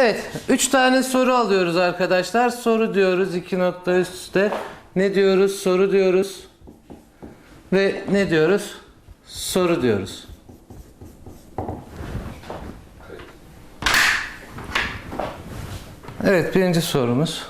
Evet, 3 tane soru alıyoruz arkadaşlar. Soru diyoruz iki nokta üst üste. Ne diyoruz? Soru diyoruz. Ve ne diyoruz? Soru diyoruz. Evet, birinci sorumuz.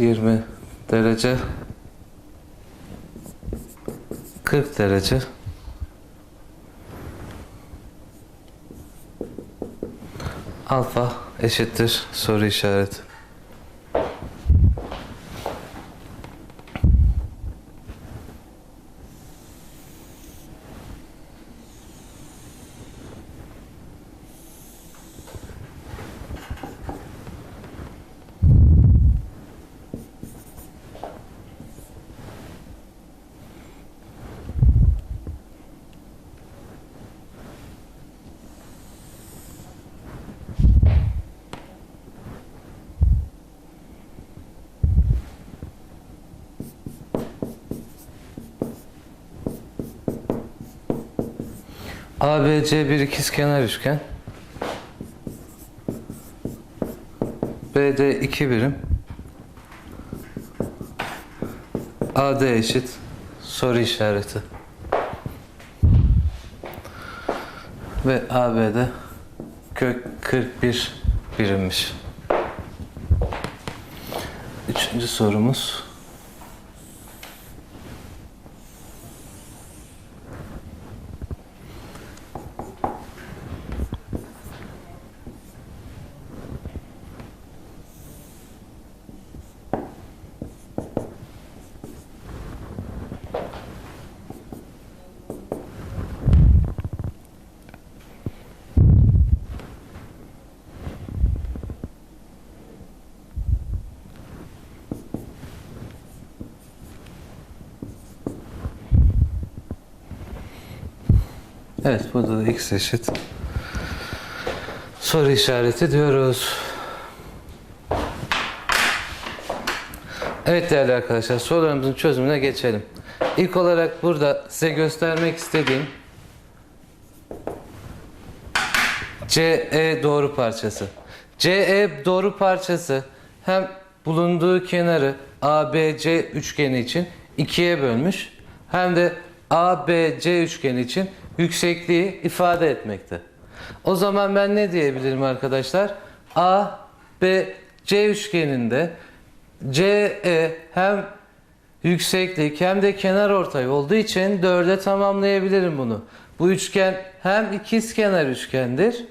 Evet 20 derece 40 derece alfa eşittir soru işareti. ABC bir ikizkenar üçgen. BD iki birim. AD eşit soru işareti. Ve AB'de kök 41 birimmiş. Üçüncü sorumuz. Evet burada da x eşit. Soru işareti diyoruz. Evet değerli arkadaşlar sorularımızın çözümüne geçelim. İlk olarak burada size göstermek istediğim CE doğru parçası. CE doğru parçası hem bulunduğu kenarı ABC üçgeni için ikiye bölmüş hem de ABC üçgeni için yüksekliği ifade etmekte. O zaman ben ne diyebilirim arkadaşlar? A, B, C üçgeninde CE hem yükseklik hem de kenar ortay olduğu için 4'e tamamlayabilirim bunu. Bu üçgen hem ikizkenar üçgendir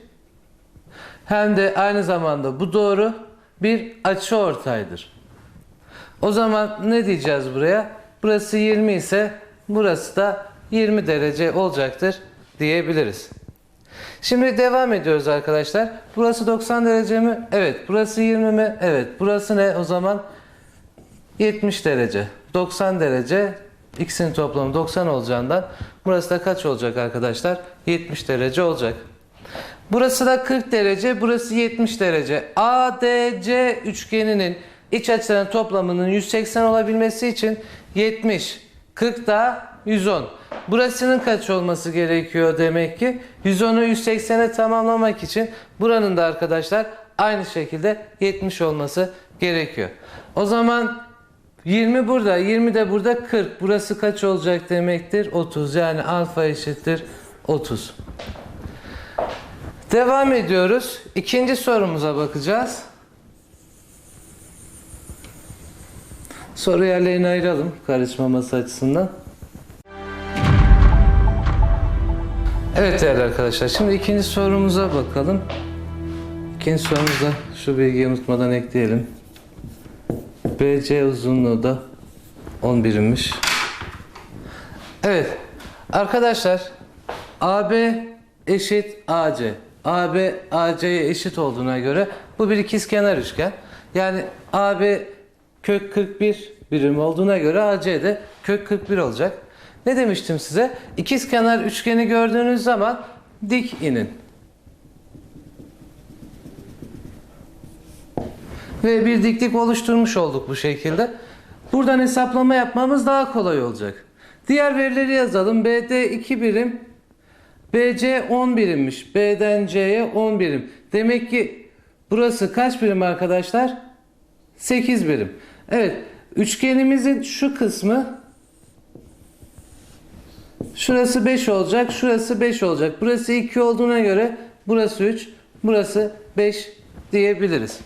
hem de aynı zamanda bu doğru bir açı ortaydır. O zaman ne diyeceğiz buraya? Burası 20 ise burası da 20 derece olacaktır diyebiliriz. Şimdi devam ediyoruz arkadaşlar. Burası 90 derece mi? Evet. Burası 20 mi? Evet. Burası ne o zaman? 70 derece. 90 derece. X'in toplamı 90 olacağından burası da kaç olacak arkadaşlar? 70 derece olacak. Burası da 40 derece, burası 70 derece. ADC üçgeninin iç açıların toplamının 180 olabilmesi için 70, 40 da 110. Burasının kaç olması gerekiyor demek ki? 110'u 180'e tamamlamak için buranın da arkadaşlar aynı şekilde 70 olması gerekiyor. O zaman 20 burada, 20 de burada 40. Burası kaç olacak demektir? 30. Yani alfa eşittir 30. Devam ediyoruz. İkinci sorumuza bakacağız. Soru yerlerini ayıralım karışmaması açısından. Evet değerli arkadaşlar şimdi ikinci sorumuza bakalım. İkinci sorumuzda şu bilgiyi unutmadan ekleyelim. BC uzunluğu da 10 birimmiş. Evet arkadaşlar AB eşit AC. AB AC'ye eşit olduğuna göre bu bir ikizkenar üçgen. Yani AB kök 41 birim olduğuna göre AC de kök 41 olacak. Ne demiştim size? İkizkenar üçgeni gördüğünüz zaman dik inin. Ve bir diklik oluşturmuş olduk bu şekilde. Buradan hesaplama yapmamız daha kolay olacak. Diğer verileri yazalım. BD 2 birim, BC 10 birimmiş. B'den C'ye 10 birim. Demek ki burası kaç birim arkadaşlar? 8 birim. Evet. Üçgenimizin şu kısmı şurası 5 olacak. Şurası 5 olacak. Burası 2 olduğuna göre burası 3. Burası 5 diyebiliriz.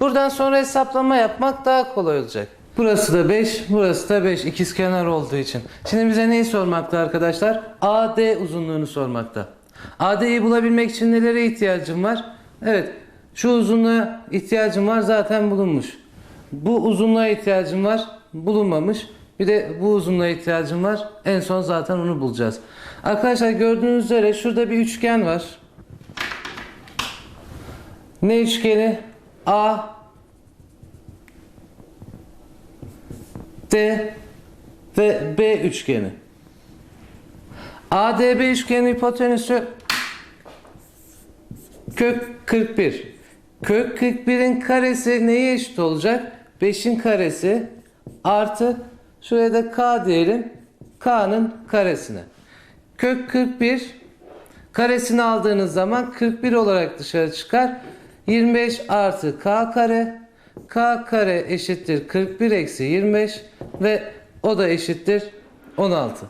Buradan sonra hesaplama yapmak daha kolay olacak. Burası da 5, burası da 5 ikizkenar olduğu için. Şimdi bize neyi sormakta arkadaşlar? AD uzunluğunu sormakta. AD'yi bulabilmek için nelere ihtiyacım var? Evet, şu uzunluğa ihtiyacım var zaten bulunmuş. Bu uzunluğa ihtiyacım var, bulunmamış. Bir de bu uzunluğa ihtiyacım var. En son zaten onu bulacağız. Arkadaşlar gördüğünüz üzere şurada bir üçgen var. Ne üçgeni? A D ve B üçgeni. ADB üçgeni hipotenüsü kök 41. Kök 41'in karesi neye eşit olacak? 5'in karesi artı şuraya da k diyelim. K'nın karesine. Kök 41 karesini aldığınız zaman 41 olarak dışarı çıkar. 25 artı k kare k kare eşittir 41 eksi 25 ve o da eşittir 16.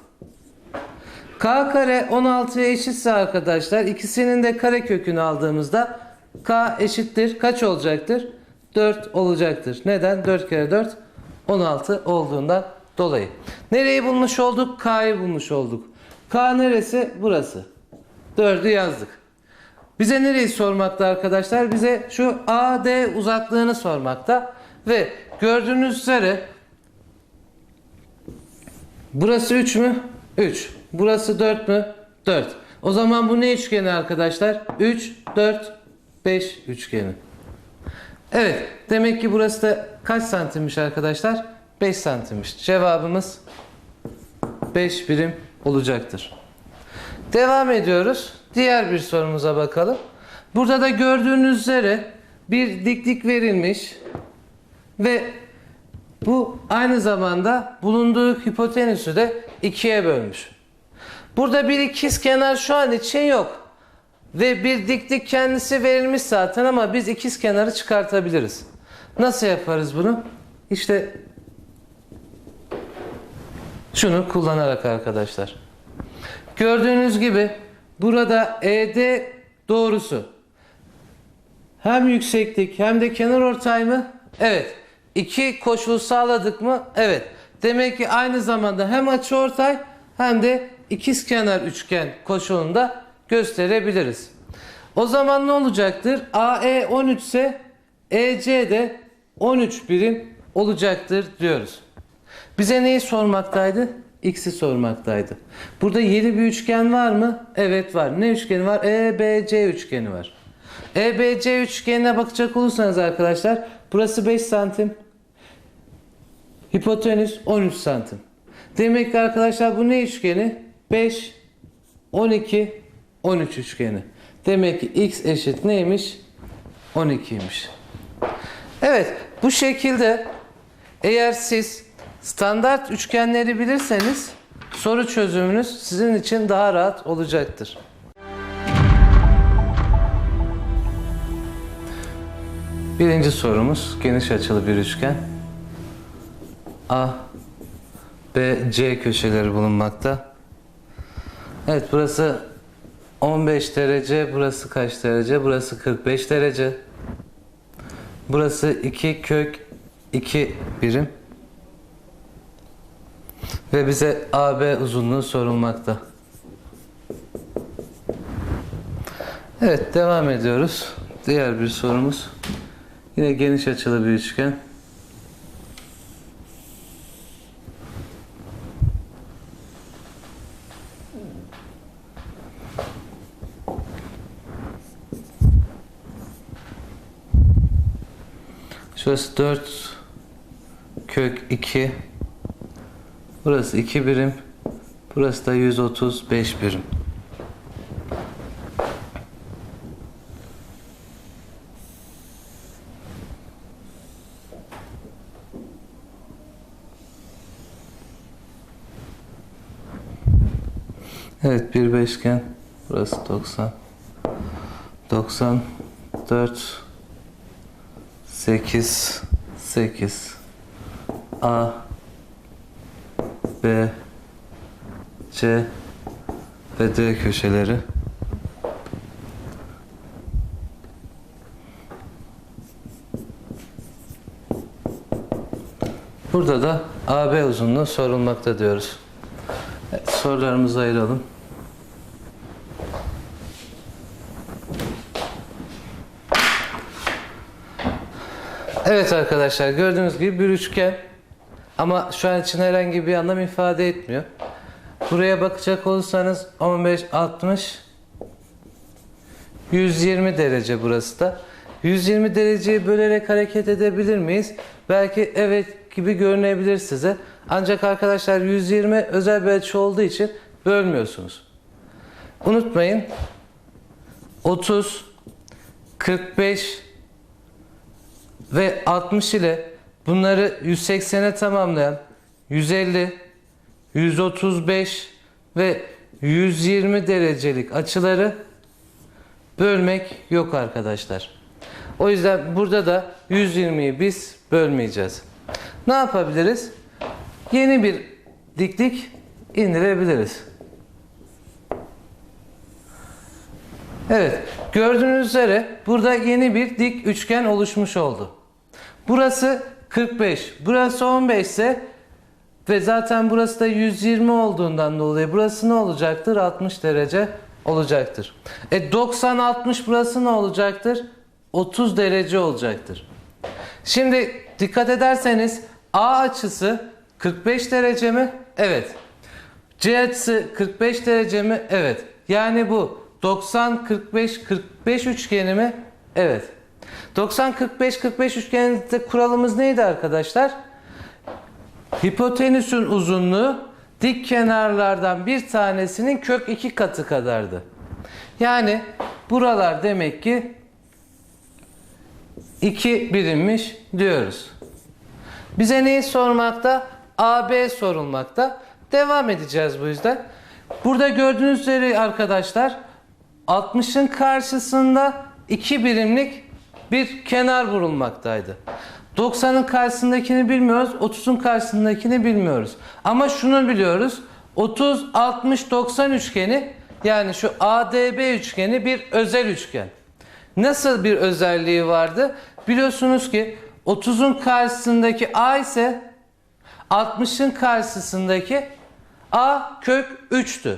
K kare 16'ya eşitse arkadaşlar ikisinin de kare kökünü aldığımızda K eşittir kaç olacaktır? 4 olacaktır. Neden? 4 kere 4 16 olduğundan dolayı. Nereyi bulmuş olduk? K'yı bulmuş olduk. K neresi? Burası. 4'ü yazdık. Bize nereyi sormakta arkadaşlar? Bize şu AD uzaklığını sormakta. Ve gördüğünüz üzere burası 3 mü? 3. Burası 4 mü? 4. O zaman bu ne üçgeni arkadaşlar? 3, 4, 5 üçgeni. Evet. Demek ki burası da kaç santimmiş arkadaşlar? 5 santimmiş. Cevabımız 5 birim olacaktır. Devam ediyoruz. Diğer bir sorumuza bakalım. Burada da gördüğünüz üzere bir diklik verilmiş ve bu aynı zamanda bulunduğu hipotenüsü de ikiye bölmüş. Burada bir ikizkenar şu an için yok. Ve bir diklik kendisi verilmiş zaten ama biz ikizkenarı çıkartabiliriz. Nasıl yaparız bunu? İşte şunu kullanarak arkadaşlar. Gördüğünüz gibi burada ED doğrusu hem yükseklik hem de kenar ortay mı? Evet. İki koşul sağladık mı? Evet. Demek ki aynı zamanda hem açı ortay hem de ikizkenar üçgen koşulunu da gösterebiliriz. O zaman ne olacaktır? AE 13 ise EC de 13 birim olacaktır diyoruz. Bize neyi sormaktaydı? X'i sormaktaydı. Burada yeni bir üçgen var mı? Evet var. Ne üçgeni var? EBC üçgeni var. EBC üçgenine bakacak olursanız arkadaşlar burası 5 santim. Hipotenüs 13 santim. Demek ki arkadaşlar bu ne üçgeni? 5, 12, 13 üçgeni. Demek ki x eşit neymiş? 12'ymiş. Evet bu şekilde eğer siz standart üçgenleri bilirseniz soru çözümünüz sizin için daha rahat olacaktır. Birinci sorumuz geniş açılı bir üçgen. A, B, C köşeleri bulunmakta. Evet burası 15 derece, burası kaç derece? Burası 45 derece. Burası 2 kök 2 birim. Ve bize AB uzunluğu sorulmakta. Evet devam ediyoruz. Diğer bir sorumuz. Yine geniş açılı bir üçgen. Şurası 4 kök 2 Burası 2 birim. Burası da 135 birim. Evet bir beşgen. Burası 90. 94 8 8 A B C ve D köşeleri Burada da AB uzunluğu sorulmakta diyoruz. Evet, sorularımızı ayıralım. Evet arkadaşlar gördüğünüz gibi bir üçgen ama şu an için herhangi bir anlam ifade etmiyor. Buraya bakacak olursanız 15 60 120 derece burası da. 120 dereceyi bölerek hareket edebilir miyiz? Belki evet gibi görünebilir size. Ancak arkadaşlar 120 özel bir açı olduğu için bölmüyorsunuz. Unutmayın 30 45 ve 60 ile bunları 180'e tamamlayan 150, 135 ve 120 derecelik açıları bölmek yok arkadaşlar. O yüzden burada da 120'yi biz bölmeyeceğiz. Ne yapabiliriz? Yeni bir diklik indirebiliriz. Evet, gördüğünüz üzere burada yeni bir dik üçgen oluşmuş oldu. Burası 45, burası 15 ise ve zaten burası da 120 olduğundan dolayı burası ne olacaktır? 60 derece olacaktır. E 90 60 burası ne olacaktır? 30 derece olacaktır. Şimdi dikkat ederseniz A açısı 45 derece mi? Evet. C açısı 45 derece mi? Evet. Yani bu 90 45 45 üçgeni mi? Evet. 90 45 45 üçgeninde kuralımız neydi arkadaşlar? Hipotenüsün uzunluğu dik kenarlardan bir tanesinin kök iki katı kadardı. Yani buralar demek ki 2 birimmiş diyoruz. Bize neyi sormakta? AB sorulmakta. Devam edeceğiz bu yüzden. Burada gördüğünüz üzere arkadaşlar 60'ın karşısında 2 birimlik bir kenar vurulmaktaydı. 90'ın karşısındakini bilmiyoruz, 30'un karşısındakini bilmiyoruz. Ama şunu biliyoruz. 30 60 90 üçgeni yani şu ADB üçgeni bir özel üçgen. Nasıl bir özelliği vardı? Biliyorsunuz ki 30'un karşısındaki A ise 60'ın karşısındaki A kök 3'tü.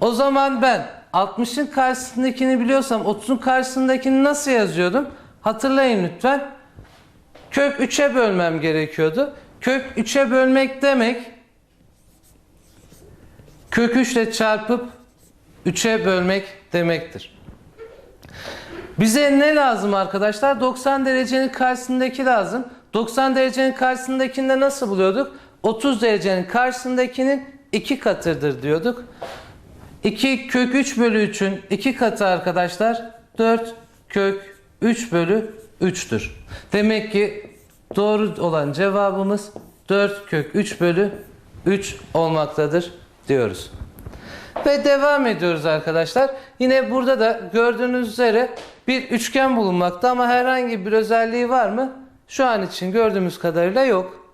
O zaman ben 60'ın karşısındakini biliyorsam 30'un karşısındakini nasıl yazıyordum? Hatırlayın lütfen. Kök 3'e bölmem gerekiyordu. Kök 3'e bölmek demek kök 3 ile çarpıp 3'e bölmek demektir. Bize ne lazım arkadaşlar? 90 derecenin karşısındaki lazım. 90 derecenin karşısındakinde nasıl buluyorduk? 30 derecenin karşısındakinin 2 katıdır diyorduk. 2 kök 3 bölü 3'ün 2 katı arkadaşlar 4 kök 3 bölü 3'tür. Demek ki doğru olan cevabımız 4 kök 3 bölü 3 olmaktadır diyoruz. Ve devam ediyoruz arkadaşlar. Yine burada da gördüğünüz üzere bir üçgen bulunmakta ama herhangi bir özelliği var mı? Şu an için gördüğümüz kadarıyla yok.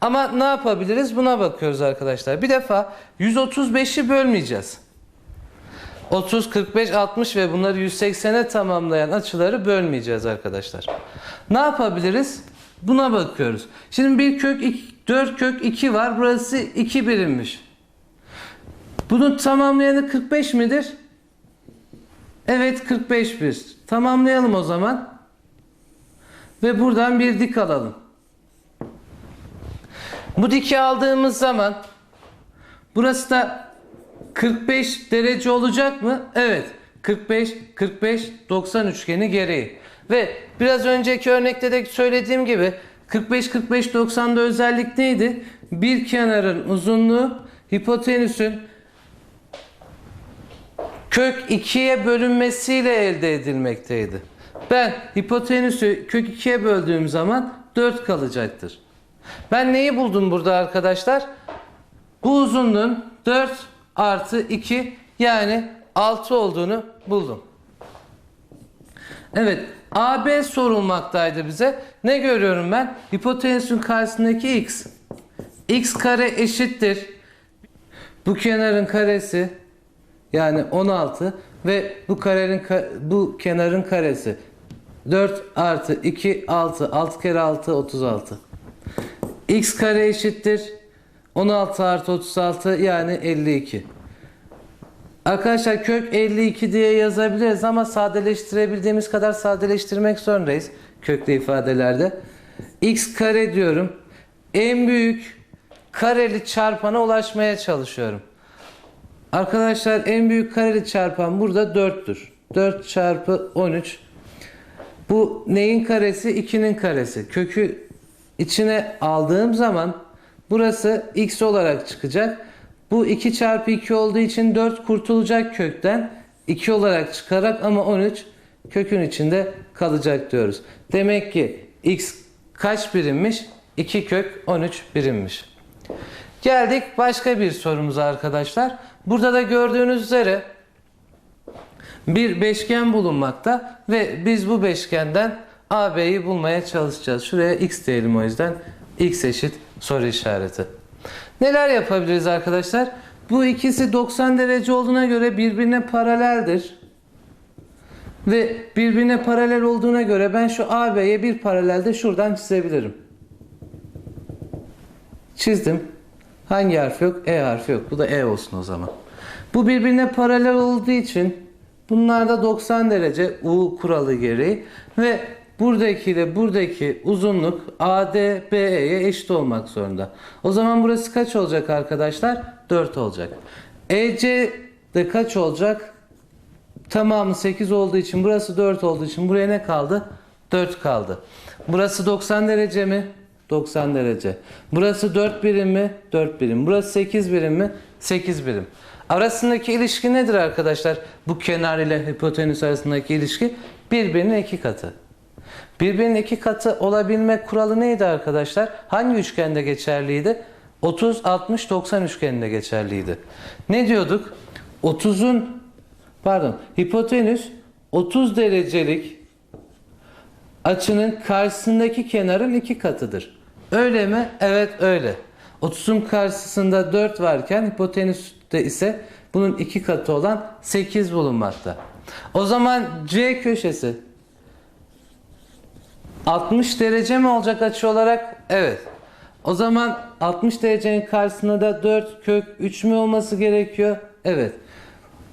Ama ne yapabiliriz? Buna bakıyoruz arkadaşlar. Bir defa 135'i bölmeyeceğiz. 30, 45, 60 ve bunları 180'e tamamlayan açıları bölmeyeceğiz arkadaşlar. Ne yapabiliriz? Buna bakıyoruz. Şimdi bir kök 2, 4 kök 2 var. Burası 2 birimmiş. Bunun tamamlayanı 45 midir? Evet 45 bir. Tamamlayalım o zaman. Ve buradan bir dik alalım. Bu diki aldığımız zaman burası da 45 derece olacak mı? Evet. 45 45 90 üçgeni gereği. Ve biraz önceki örnekte de söylediğim gibi 45 45 90'da özellik neydi? bir kenarın uzunluğu hipotenüsün kök 2'ye bölünmesiyle elde edilmekteydi. Ben hipotenüsü kök 2'ye böldüğüm zaman 4 kalacaktır. Ben neyi buldum burada arkadaşlar? Bu uzunluğun 4 artı 2 yani 6 olduğunu buldum. Evet AB sorulmaktaydı bize. Ne görüyorum ben? Hipotenüsün karşısındaki x. x kare eşittir. Bu kenarın karesi yani 16 ve bu karenin ka- bu kenarın karesi 4 artı 2 6 6 kere 6 36 x kare eşittir 16 artı 36 yani 52 Arkadaşlar kök 52 diye yazabiliriz ama sadeleştirebildiğimiz kadar sadeleştirmek zorundayız köklü ifadelerde. x kare diyorum. En büyük kareli çarpana ulaşmaya çalışıyorum. Arkadaşlar en büyük kareli çarpan burada 4'tür. 4 çarpı 13. Bu neyin karesi? 2'nin karesi. Kökü içine aldığım zaman burası x olarak çıkacak. Bu 2 çarpı 2 olduğu için 4 kurtulacak kökten. 2 olarak çıkarak ama 13 kökün içinde kalacak diyoruz. Demek ki x kaç birimmiş? 2 kök 13 birimmiş. Geldik başka bir sorumuza arkadaşlar. Burada da gördüğünüz üzere bir beşgen bulunmakta ve biz bu beşgenden AB'yi bulmaya çalışacağız. Şuraya x diyelim o yüzden. x eşit soru işareti. Neler yapabiliriz arkadaşlar? Bu ikisi 90 derece olduğuna göre birbirine paraleldir. Ve birbirine paralel olduğuna göre ben şu AB'ye bir paralelde şuradan çizebilirim. Çizdim. Hangi harf yok? E harfi yok. Bu da E olsun o zaman. Bu birbirine paralel olduğu için bunlar da 90 derece U kuralı gereği ve buradaki ile buradaki uzunluk AD BE'ye eşit olmak zorunda. O zaman burası kaç olacak arkadaşlar? 4 olacak. EC de kaç olacak? Tamamı 8 olduğu için burası 4 olduğu için buraya ne kaldı? 4 kaldı. Burası 90 derece mi? 90 derece. Burası 4 birim mi? 4 birim. Burası 8 birim mi? 8 birim. Arasındaki ilişki nedir arkadaşlar? Bu kenar ile hipotenüs arasındaki ilişki birbirinin iki katı. Birbirinin iki katı olabilme kuralı neydi arkadaşlar? Hangi üçgende geçerliydi? 30, 60, 90 üçgeninde geçerliydi. Ne diyorduk? 30'un pardon hipotenüs 30 derecelik açının karşısındaki kenarın iki katıdır. Öyle mi? Evet öyle. 30'un karşısında 4 varken hipotenüste ise bunun iki katı olan 8 bulunmakta. O zaman C köşesi 60 derece mi olacak açı olarak? Evet. O zaman 60 derecenin karşısında da 4 kök 3 mü olması gerekiyor? Evet.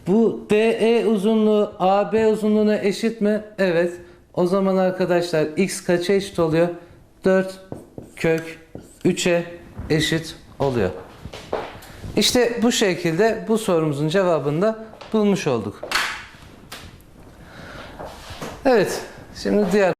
Bu DE uzunluğu AB uzunluğuna eşit mi? Evet. O zaman arkadaşlar x kaça eşit oluyor? 4 kök 3'e eşit oluyor. İşte bu şekilde bu sorumuzun cevabını da bulmuş olduk. Evet. Şimdi diğer